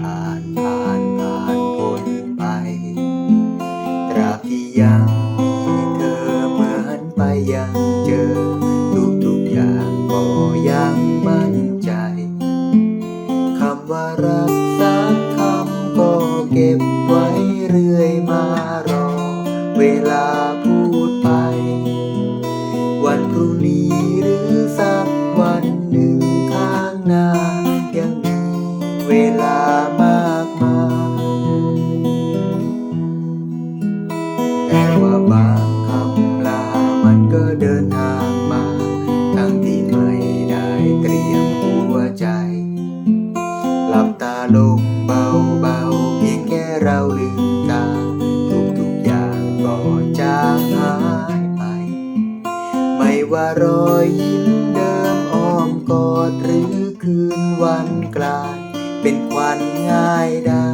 ผ่านผ่าน อ ทุกทุกๆอย่างก็ยังมั่นใจ คำว่ารักสักคำก็เก็บไว้เรื่อยมารอ เวลาพูดไป วันพรุ่งนี้หรือสักวันหนึ่งข้างหน้ายังมีเวลา บาเพียงแค่เราลืมตา ทุกๆอย่างก็จางหายไป ไม่ว่ารอยยิ้มเดิมอ้อมกอดหรือคืนวันกลาย เป็นควันง่ายได้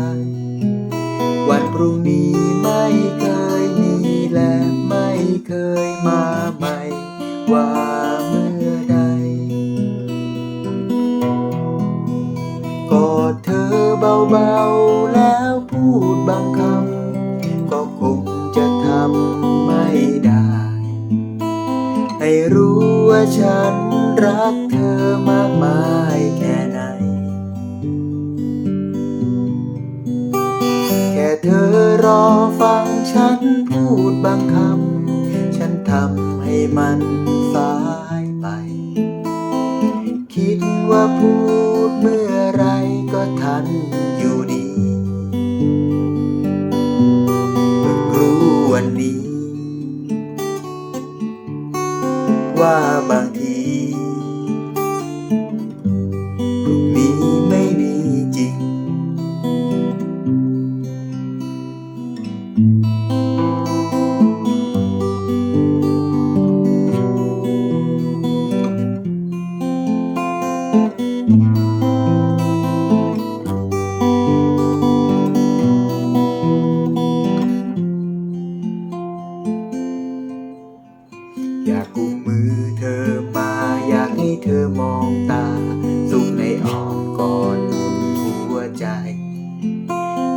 วันพรุ่งนี้ไม่เคยมีและไม่เคยมาใหม่ ว่าเมื่อใดกอดเธอ เบาๆแล้วพูดบางคำ ก็คงจะทำไม่ได้ ให้รู้ว่าฉันรักเธอมากมายแค่ไหน แค่เธอรอฟังฉันพูดบางคำ ฉันทำให้มัน ว่าพูดเมื่อไรก็ทันอยู่ดี รู้วันนี้ ว่าบาง อยากกุมมือเธอมา อยากให้เธอมองตา สุขในอ้อมกอดหัวใจ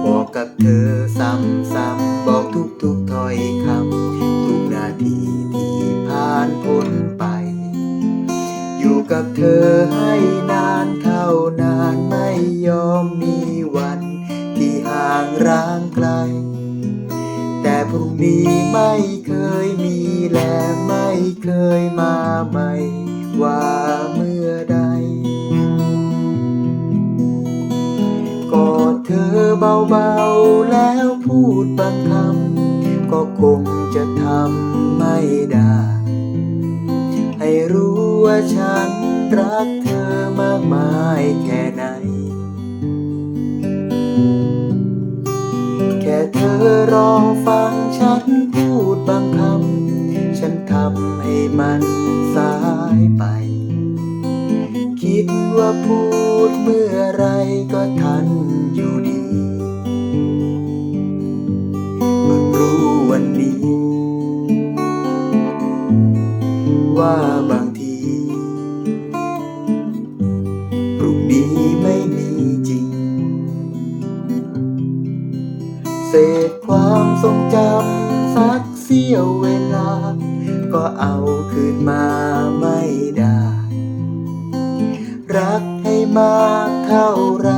บอกกับเธอซ้ำๆบอกทุกๆถ้อยคำทุกนาทีที่ผ่านพ้นไป อยู่กับเธอให้นานเท่านานไม่ยอมมีวันที่ห่างร้างไกล แต่พรุ่งนี้ไม่ เคยมาใหม่ว่าเมื่อใดกอดเธอเบาๆแล้วพูดบางคำก็คงจะทำไม่ได้ ให้รู้ว่าฉันรักเธอมากมายแค่ไหน แค่เธอรอง คิดว่าพูดเมื่อไรก็ทันอยู่ดีเพิ่งรู้วันนี้ ว่าบางทีพรุ่งนี้ไม่มีจริง เศษความทรงจำสักเสี้ยวเวลา ก็เอาคืนมาไม่ได้ รักให้มากเท่าไร